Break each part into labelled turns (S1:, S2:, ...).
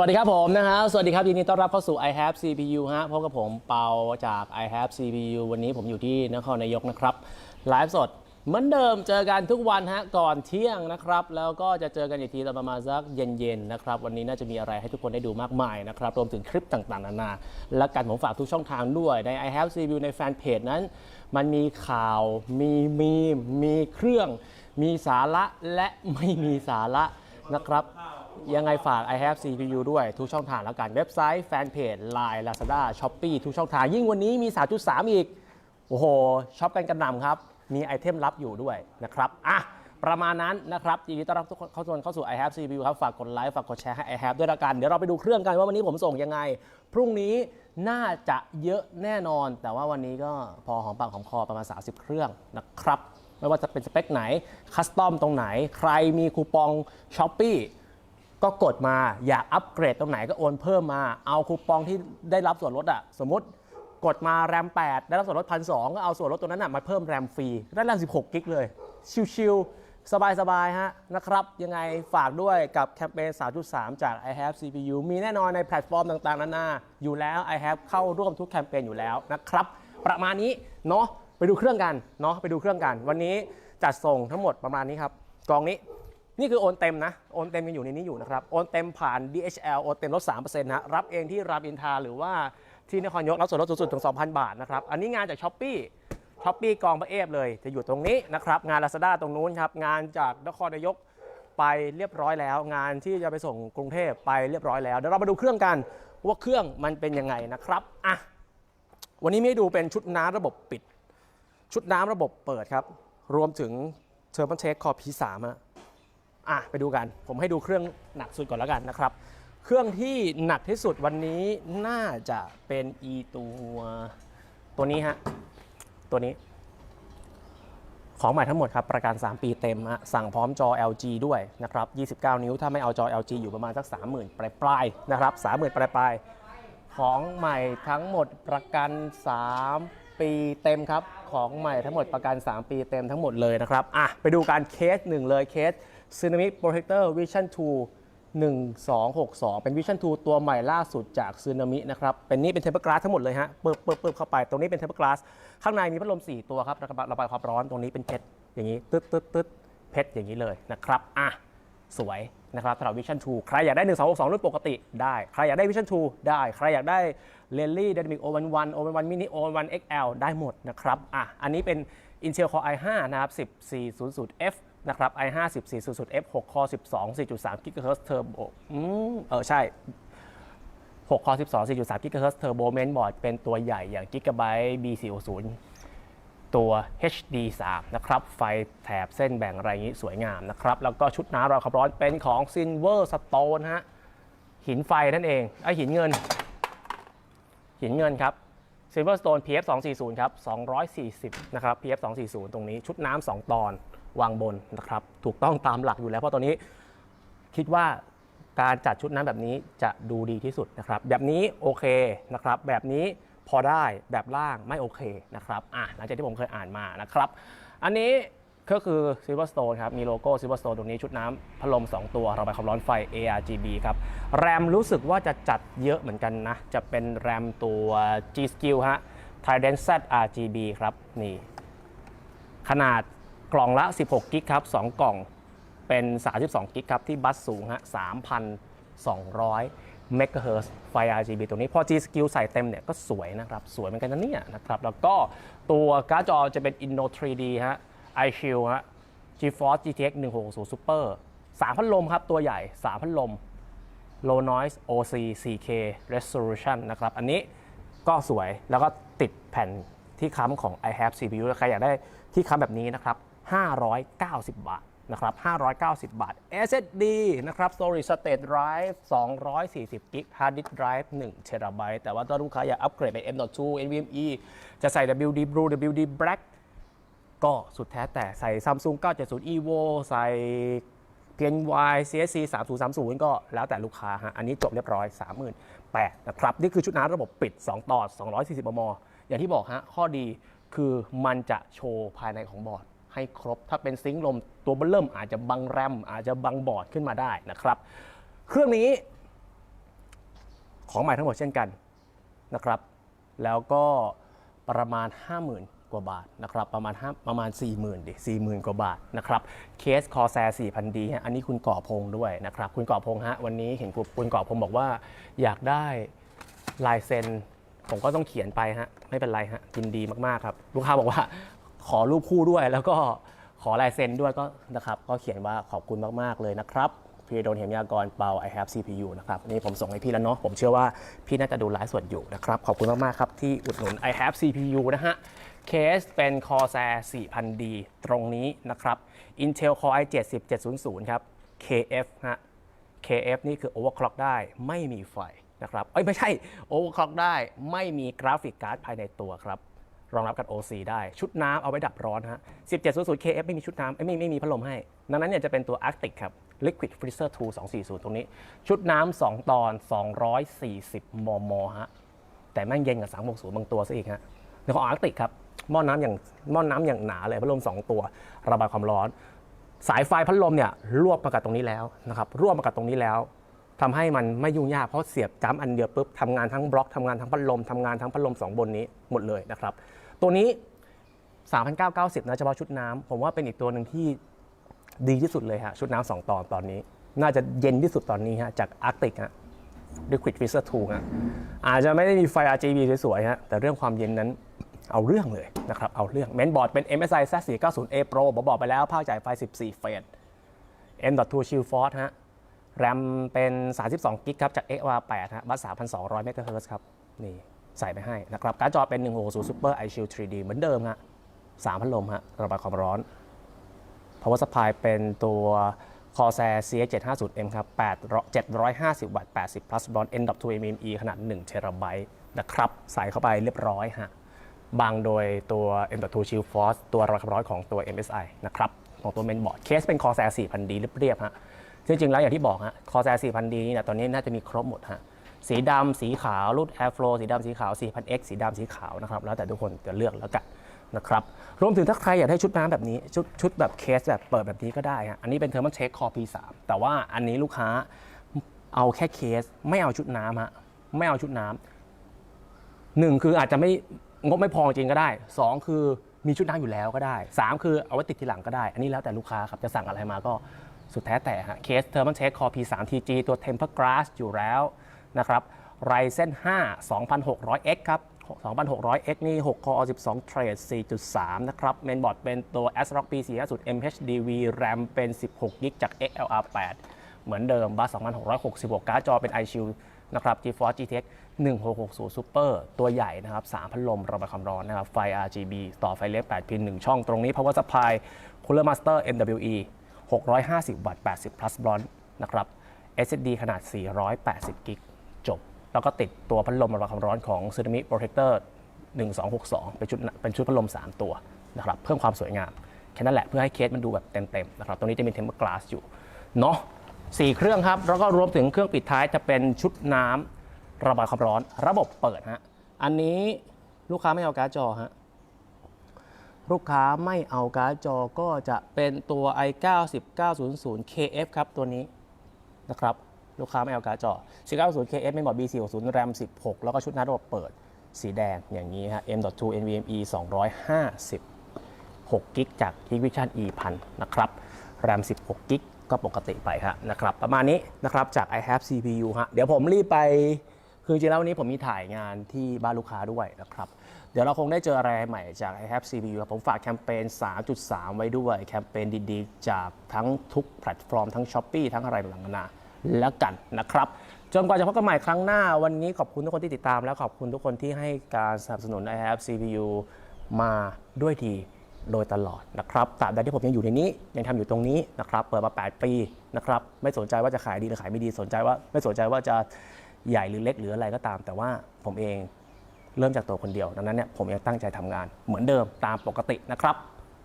S1: สวัสดีครับผมนะฮะสวัสดีครับยินดีต้อนรับเข้าสู่ i have CPU ฮะพบกับผมเปาจาก i have CPU วันนี้ผมอยู่ที่นครนายกนะครับไลฟ์สดเหมือนเดิมเจอกันทุกวันฮะก่อนเที่ยงนะครับ แล้วก็จะเจอกันอีกทีตอนประมาณสักเย็นๆนะครับ วันนี้น่าจะมีอะไรให้ทุกคนได้ดูมากมายนะครับรวมถึงคลิปต่างๆ นานา และกันผมฝากทุกช่องทางด้วยใน i have CPU ในแฟนเพจนั้น มันมีข่าว มีมีมมีเครื่อง มีสาระและไม่มีสาระนะครับ ยังไงฝาก i have CPU ด้วยทุกช่องทางแล้วกัน เว็บไซต์แฟนเพจ Line Lazada Shopee ทุกช่องทาง ยิ่งวันนี้มี 3.3 อีก โอ้โหช็อปกันกระหน่ำครับ มีไอเทมลับอยู่ด้วยนะครับอะประมาณนั้นนะครับยินดีต้อนรับทุกคนเข้าสู่เข้าสู่ i have CPU ครับ ฝากกดไลค์ฝากกดแชร์ให้ i have ด้วยละกัน เดี๋ยวเราไปดูเครื่องกันว่าวันนี้ผมส่งยังไง พรุ่งนี้น่าจะเยอะแน่นอน แต่ว่าวันนี้ก็พอหอมปากหอมคอประมาณ 30 เครื่องนะครับไม่ว่าจะเป็นสเปคไหนคัสตอมตรงไหน ใครมีคูปองช้อปปี้ ก็กดมาอยากอัปเกรดตรงไหนก็โอนเพิ่มมาเอาคูปองที่ได้รับส่วนลดอะสมมติกดมาแรม 8 ได้รับส่วนลดพันสก็เอาส่วนลดตัวนั้นอะมาเพิ่มแรมฟรีได้แรม 16 กิกเลย ชิวๆ สบายๆ ฮะนะครับ ยังไงฝากด้วยกับแคมเปญ 3.3 จาก i have CPU มีแน่นอนในแพลตฟอร์มต่างๆนานาอยู่แล้ว i have เข้าร่วมทุกแคมเปญอยู่แล้วนะครับ ประมาณนี้เนาะไปดูเครื่องกันเนาะไปดูเครื่องกัน วันนี้จัดส่งทั้งหมดประมาณนี้ครับกองนี้ นี่คือโอนเต็มนะ โอนเต็มยังอยู่ในนี้อยู่นะครับ โอนเต็มผ่าน DHL โอนเต็มลด3%นะรับเองที่รามอินทราหรือว่าที่นครยกรับส่วนลดสูงสุดถึง 2,000 บาทนะครับ อันนี้งานจากช้อปปี้ช้อปปี้กองพระเอฟเลย จะอยู่ตรงนี้นะครับ งาน Lazada ตรงนู้นครับ งานจากนครนายกไปเรียบร้อยแล้ว งานที่จะไปส่งกรุงเทพไปเรียบร้อยแล้ว เดี๋ยวเรามาดูเครื่องกันว่าเครื่องมันเป็นยังไงนะครับอะวันนี้ไม่ดูเป็นชุดน้ำระบบปิด ชุดน้ำระบบเปิดครับ รวมถึงเทอร์ a มเทคคอ P3 อะ อะไปดูกัน ผมให้ดูเครื่องหนักสุดก่อนแล้วกันนะครับ เครื่องที่หนักที่สุดวันนี้น่าจะเป็น e ตัวตัวนี้ฮะ ตัวนี้ ของใหม่ทั้งหมดครับ ประกัน 3 ปีเต็มฮะสั่งพร้อมจอ LG ด้วยนะครับ 29 นิ้วถ้าไม่เอาจอ LG อยู่ประมาณสัก 30,000 ปลายปลายๆนะครับ30,000 ปลายปลายๆของใหม่ทั้งหมดประกัน 3 ปีเต็มครับ ของใหม่ทั้งหมดประกัน 3 ปีเต็มทั้งหมดเลยนะครับ อะ ไปดูการเคสหนึ่งเลยเคส Tsunami Protector Vision 2 1262 เป็น Vision 2 ตัวใหม่ล่าสุดจาก Tsunami นะครับ เป็นนี่เป็นเทมเปอร์กลาสทั้งหมดเลยฮะเปิบเปิบเปิบเข้าไป ตรงนี้เป็นเทมเปอร์กลาสข้างในมีพัดลม 4 ตัวครับระบายระบายความร้อนตรงนี้เป็นเพชรอย่างนี้ตึ๊ดตึ๊ดตึ๊ดเพชรอย่างนี้เลยนะครับอะสวยนะครับสำหรับ Vision 2 ใครอยากได้ 1262 รุ่นปกติได้ ใครอยากได้ Vision 2 ได้ ใครอยากได้ l e l y Dynamic O11 O11 Mini O11 XL ได้หมดนะครับ อะ อันนี้เป็น Intel Core i5 นะครับ 10400F นะครับ i5 10400F 6 Core 12 4.3 GHz Turbo อืมเออใช่6 Core 12 4.3 GHz Turbo Mainboard เป็นตัวใหญ่อย่าง Gigabyte B450 ตัว HD 3 นะครับ ไฟแถบเส้นแบ่งอะไรงนี้สวยงามนะครับ แล้วก็ชุดน้ำรอยความร้อนเป็นของ Silver Stone ฮะ หินไฟนั่นเอง ไอหินเงิน หินเงินครับ Silverstone PF 240 ครับ 240 นะครับ PF 240 ตรงนี้ชุดน้ำ2ตอน วางบนนะครับถูกต้องตามหลักอยู่แล้วเพราะตอนนี้คิดว่าการจัดชุดน้ำแบบนี้จะดูดีที่สุดนะครับ แบบนี้โอเคนะครับ แบบนี้พอได้แบบล่างไม่โอเคนะครับอะหลังจากที่ผมเคยอ่านมานะครับ อันนี้ก็คือ Silverstone ครับ มีโลโก้ Silverstone ตรงนี้ชุดน้ำพัดลม 2 ตัวระบายความร้อนไฟ ARGB ครับ แรมรู้สึกว่าจะจัดเยอะเหมือนกันนะ จะเป็นแรมตัว G Skill ฮะ Trident Z RGB ครับ นี่ ขนาด กล่องละ 16 กิกครับ2กล่องเป็น 32 กิกครับที่บัสสูงฮะ3,200 เมกะเฮิร์ไฟ RGB ตัวนี้พอ G Skill ใส่เต็มเนี่ยก็สวยนะครับ สวยเหมือนกันนะเนี่ยนะครับ แล้วก็ตัวการ์ดจอจะเป็น Inno 3D ฮะ iShield ฮะ GeForce GTX 160 Super 3พัดลมครับ ตัวใหญ่3พัดลม Low Noise OC 4K Resolution นะครับ อันนี้ก็สวยแล้วก็ติดแผ่นที่ค้ำของ i have CPU ใครอยากได้ที่ค้ำแบบนี้นะครับ 590 บาทนะครับ590 บาท SSD นะครับ Storage State Drive 240 g b Hard Disk Drive 1 TB แต่ว่าถ้าลูกค้าอยากอัปเกรดไป M.2 NVMe จะใส่ WD Blue WD Black ก็สุดแท้แต่ใส่ Samsung 970 EVO ใส่ PNY CSC 3030 ก็แล้วแต่ลูกค้าฮะ อันนี้จบเรียบร้อย 38,000นะครับ นี่คือชุดน้ำระบบปิด 2 ต่อ 240 มม อย่างที่บอกฮะ ข้อดีคือมันจะโชว์ภายในของบอร์ด ให้ครบ ถ้าเป็นซิงค์ลมตัวเบลเริ่มอาจจะบังแรม อาจจะบังบอร์ดขึ้นมาได้นะครับ เครื่องนี้ ของใหม่ทั้งหมดเช่นกันนะครับ แล้วก็ประมาณ 50,000 กว่าบาทนะครับ ประมาณ5ประมาณ 40,000ดิ40,000 กว่าบาทนะครับเคสคอแซ4,000ดีฮะอันนี้คุณก่อพงด้วยนะครับ คุณก่อพงฮะวันนี้เห็นคุณก่อพงบอกว่า อยากได้ลายเซ็นผมก็ต้องเขียนไปฮะไม่เป็นไรฮะยินดีมาก ๆ ครับ ลูกค้าบอกว่า ขอรูปคู่ด้วย แล้วก็ขอลายเซ็นด้วยก็นะครับ ก็เขียนว่าขอบคุณมาก ๆ เลยนะครับพี่โดนเหมยากรเปา I have CPU นะครับนี่ผมส่งให้พี่แล้วเนาะผมเชื่อว่าพี่น่าจะดูไลฟ์สดอยู่นะครับ ขอบคุณมาก ๆ ครับ ที่อุดหนุน I have CPU นะฮะเคสเป็น Corsair 4000D ตรงนี้นะครับ Intel Core i7 10700 ครับ KF ฮะ KF นี่คือ overclock ได้ไม่มีไฟนะครับเอ้ยไม่ใช่ overclock ได้ไม่มีกราฟิกการ์ดภายในตัวครับ รองรับกับ OC ได้ชุดน้ำเอาไว้ดับร้อนฮะ 1700 KF ไม่มีชุดน้ำไม่ไม่มีพัดลมให้ ดังนั้นเนี่ยจะเป็นตัว Arctic ครับ Liquid Freezer 2 240 ตรงนี้ ชุดน้ำ2ตอน 240 มม ฮะ แต่แม่งเย็นกับ360บางตัวซะอีกฮะในของ Arctic ครับหม้อน้ำอย่างหม้อน้ำอย่างหนาเลยพัดลม 2 ตัว ระบายความร้อน สายไฟพัดลมเนี่ยรวบมากับตรงนี้แล้วนะครับรวบมากับตรงนี้แล้วทำให้มันไม่ยุ่งยากเพราะเสียบจ้ำอันเดียวปุ๊บทำงานทั้งบล็อกทำงานทั้งพัดลมทำงานทั้งพัดลมสองบนนี้หมดเลยนะครับ ตัวนี้ 3,990นะเฉพาะชุดน้ำผมว่าเป็นอีกตัวหนึ่งที่ดีที่สุดเลยฮะชุดน้ำสองตอนตอนนี้ น่าจะเย็นที่สุดตอนนี้ฮะจาก Arctic ฮะ Liquid Freezer 2ฮะอาจจะไม่ได้มีไฟ RGB สวยๆฮะแต่เรื่องความเย็นนั้นเอาเรื่องเลยนะครับ เอาเรื่องเมนบอร์ดเป็น MSI Z490A Pro ผมบอกไปแล้วภาคจ่ายไฟ 14 เฟส M.2 Shield Force ฮะแรมเป็น 32กิกครับจาก XR8 ฮะบัส3,200 MHz ครับนี่ ใส่ไปให้นะครับการ์ดจอเป็น 160 Super iShield 3D เหมือนเดิมฮะ3พัดลมฮะระบายความร้อน Power Supply เป็นตัว Corsair c 7 5 0 m ครับ8 750 วัตต์ 80 plus bond N.2 MME ขนาด1เทราไบต์นะครับ ใส่เข้าไปเรียบร้อยฮะบางโดยตัว M.2 Shield Force ตัวระบายความร้อนของตัว MSI นะครับของตัวเมนบอร์ดเคสเป็น Corsair 4000D เรียบๆฮะซึ่งจริงๆแล้วอย่างที่บอกฮะ Corsair 4000D นี่นี่ยตอนนี้น่าจะมีครบหมดฮะ สีดำสีขาวรุ่น Airflow สีดำสีขาว 4000X สีดำสีขาวนะครับแล้วแต่ทุกคนจะเลือกแล้วกันนะครับรวมถึงถ้าใครอยากได้ชุดน้ำแบบนี้ ชุดชุดแบบเคสแบบเปิดแบบนี้ก็ได้ฮะอันนี้เป็น Thermal Check Core P3 แต่ว่าอันนี้ลูกค้าเอาแค่เคสไม่เอาชุดน้ำฮะไม่เอาชุดน้ำหนึ่งคืออาจจะไม่งบไม่พอจริงก็ได้สองคือมีชุดน้ำอยู่แล้วก็ได้สามคือเอาไว้ติดทีหลังก็ได้ อันนี้แล้วแต่ลูกค้าครับ จะสั่งอะไรมาก็สุดแท้แต่ฮะเคสเทอร์มันเช็คคอ P3 TG ตัว Temper Glass อยู่แล้ว นะครับไรเส้น5 2600X ครับ 2600X นี่ 6 Core 12 Thread 4.3 นะครับ เมนบอร์ดเป็นตัว ASRock P450 MHDV RAM เป็น 16 GB จาก XLR8 เหมือนเดิมบัส2666 การ์ดจอเป็น iShield นะครับ GeForce GTX 1660 Super ตัวใหญ่นะครับ3พัดลมระบายความร้อนนะครับ ไฟ RGB ต่อไฟเลี้ยง8 พิน 1 ช่องตรงนี้ Power Supply Cooler Master MWE 650 วัตต์ 80 plus bond นะครับ SSD ขนาด 480 กิก แล้วก็ติดตัวพัดลมระบายความร้อนของ Tsunami Protector 1262 เป็นชุดเป็นชุดพัดลม 3 ตัวนะครับเพิ่มความสวยงาม แค่นั้นแหละเพื่อให้เคสมันดูแบบเต็มๆนะครับตรงนี้จะมี Temper Glass อยู่เนาะสี่เครื่องครับ แล้วก็รวมถึงเครื่องปิดท้ายจะเป็นชุดน้ำระบายความร้อน ระบบเปิดฮะอันนี้ลูกค้าไม่เอาการ์ดจอฮะลูกค้าไม่เอาการ์ดจอก็จะเป็นตัว i 9 9 0 0 KF ครับตัวนี้นะครับ ลูกค้าไม่เอาการ์ดจอ 490 KF ไม่บอก B460 RAM 16 แล้วก็ชุดน้ำระบบเปิดสีแดงอย่างนี้ฮะ M.2 NVMe 256กิกจาก Hikvision E 1000 นะครับ RAM 16กิกก็ปกติไปฮะนะครับ ประมาณนี้นะครับจาก i have CPU ฮะ เดี๋ยวผมรีบไป คือจริงแล้ววันนี้ผมมีถ่ายงานที่บ้านลูกค้าด้วยนะครับ เดี๋ยวเราคงได้เจออะไรใหม่จาก i have CPU ผมฝากแคมเปญ 3.3 ไว้ด้วย แคมเปญดีๆ จากทั้งทุกแพลตฟอร์มทั้ง s h อ p e e ทั้งอะไรต่างๆนานา แล้วกันนะครับ จนกว่าจะพบกันใหม่ครั้งหน้าวันนี้ขอบคุณทุกคนที่ติดตาม และขอบคุณทุกคนที่ให้การสนับสนุน i have CPU มาด้วยดีโดยตลอดนะครับตราบใดที่ผมยังอยู่ในนี้ยังทำอยู่ตรงนี้นะครับ เปิดมา 8 ปีนะครับไม่สนใจว่าจะขายดีหรือขายไม่ดีสนใจว่า ไม่สนใจว่าจะใหญ่หรือเล็กหรืออะไรก็ตาม แต่ว่าผมเองเริ่มจากตัวคนเดียวดังนั้นเนี่ยผมยังตั้งใจทำงานเหมือนเดิมตามปกตินะครับ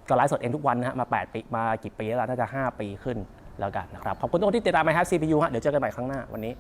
S1: ก็ไลฟ์สดเองทุกวันนะฮะมา 8 ปีมากี่ปีแล้วล่ะน่าจะ 5 ปีขึ้น แล้วกันนะครับ ขอบคุณทุกคนที่ติดตามไมฮั CPU ฮะเดี๋ยวเจอกันใหม่ครั้งหน้าวันนี้